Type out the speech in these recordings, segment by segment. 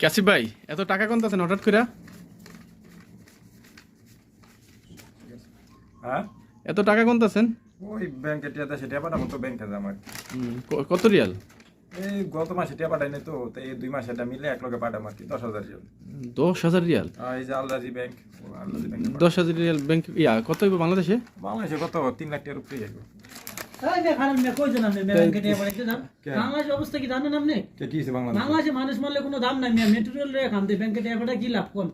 কাসিফ ভাই এত টাকা কোন আছেন হঠাৎ করে হ্যাঁ? এত টাকা কোন আছেন ওই ব্যাংকে টিয়া দেয় সেটা পাঠাবো তো ব্যাংকে আমার কত রিয়াল? এই গত মাসে টিয়া পাঠাই নাই তো তো এই দুই মাস এটা মিলে এক লগে পাঠাবো আর কি দশ হাজার রিয়াল। দশ হাজার রিয়াল? এই যে ও ব্যাংক দশ হাজার রিয়াল ব্যাংক ইয়া কত হইব বাংলাদেশে? বাংলাদেশে কত? তিন লাখ টাকার উপরে যাইব অবস্থা কি জানেন আপনি বাংলাদেশ? মানুষ মারলে কোনো দাম নাই মেটেরিয়াল রে খান ব্যাংকে কি লাভ কোন?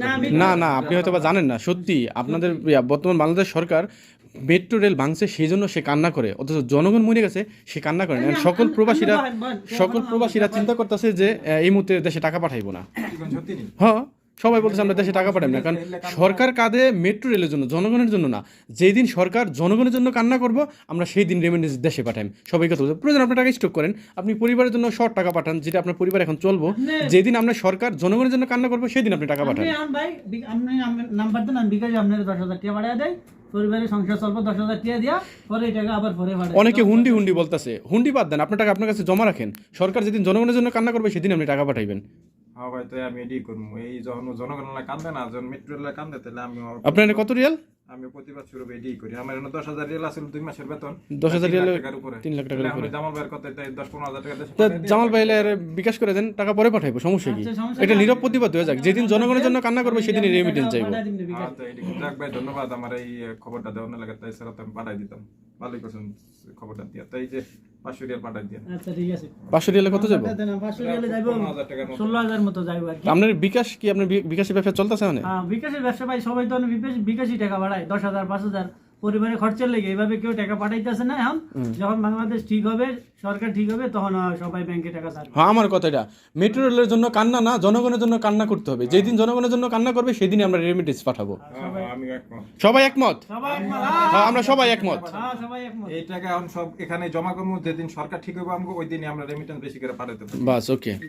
না, না না আপনি হয়তো বা জানেন না সত্যি আপনাদের বর্তমান বাংলাদেশ সরকার মেট্রো রেল ভাঙছে সেই জন্য সে কান্না করে অথচ জনগণ মরে গেছে সে কান্না করে না। সকল প্রবাসীরা সকল প্রবাসীরা চিন্তা করতেছে যে এই মুহূর্তে দেশে টাকা পাঠাইবো না? হ্যাঁ। সবাই বলতেছে আমরা দেশে টাকা পাঠাই না। কারণ সরকার কাঁধে মেট্রো রেলের জন্য জনগণের জন্য না। যেই দিন সরকার জনগণের জন্য কান্না করব আমরা সেই দিন রেমিটেন্স দেশে পাঠাই। সবাই কথা বলছে প্রয়োজন আপনার টাকা স্টক করেন। আপনি পরিবারের জন্য শর্ট টাকা পাঠান যেটা আপনার পরিবার এখন চলবো। যেদিন আপনার সরকার জনগণের জন্য কান্না করব সেই দিন আপনি টাকা পাঠান। ভাই আপনি নাম্বার দেন আমি বিকাশে আপনার দশ হাজার টাকা পাঠিয়ে দেয় পরিবারের সংসার চলবো দশ হাজার টাকা দিয়া পরে টাকা আবার পরে অনেকে হুন্ডি হুন্ডি বলতেছে হুন্ডি বাদ দেন আপনার টাকা আপনার কাছে জমা রাখেন। সরকার যেদিন জনগণের জন্য কান্না করবে সেদিন আপনি টাকা পাঠাইবেন। হ্যাঁ ভাই তো আমি এডি করব। এই যখন জনগণ কান্দে না যখন মেট্রো কান্দে তাহলে আমি আপনার কত রিয়াল? আমি প্রতিবাদ শুরু এডি করি। আমার এখানে দশ হাজার রিয়াল আছে দুই মাসের বেতন। 10,000 তিন লাখ রিয়ালে- টাকার উপরে। তিন লাখ টাকার উপরে। আমি জামাল ভাইয়ের কথা তাই দশ পনেরো হাজার টাকা দেশে। জামাল ভাই এর বিকাশ করে দেন টাকা পরে পাঠাইবো সমস্যা কি? আচ্ছা, এটা। নীরব প্রতিবাদ হয়ে যাক। যেদিন জনগণের জন্য কান্না করবে সেদিন রেমিটেন্স চাইব। হ্যাঁ, এডি যাক ভাই ধন্যবাদ। আমার এই খবরটা দেওয়ার লাগে তাই স্যার আমি পাঠাই দিতাম। ভালোই করছেন খবরটা দিয়া। তাই যে পাঁচশো রিয়াল পাঠাই দিয়ে। আচ্ছা ঠিক আছে। পাঁচশো রিয়ালে কত যাব? পাঁচশো যাইবো। ষোলো হাজার মতো যাইবো আর কি। আপনার বিকাশ কি আপনার বিকাশের ব্যবসা চলতেছে মানে? হ্যাঁ, বিকাশের ব্যবসা ভাই সবাই তো টাকা বাড়ায় দশ হাজার পাঁচ হাজার। পরিবারের খরচের লেগে এইভাবে কেউ টাকা পাঠাইতেছে না এখন। যখন বাংলাদেশ ঠিক হবে সরকার ঠিক হবে তখন সবাই ব্যাংকে টাকা ছাড়বে। হ্যাঁ আমার কথা এটা। মেট্রো রেলের জন্য কান্না না জনগণের জন্য কান্না করতে হবে। যেদিন জনগণের জন্য কান্না করবে সেদিনই আমরা রেমিটেন্স পাঠাবো। হ্যাঁ, হ্যাঁ, একমত। সবাই একমত? সবাই হ্যাঁ আমরা সবাই একমত। হ্যাঁ সবাই এই টাকা এখন সব এখানে জমা করব যেদিন সরকার ঠিক হবে আমাকে ওই দিনই আমরা রেমিটেন্স বেশি করে পাঠাতে পারি। বাস ওকে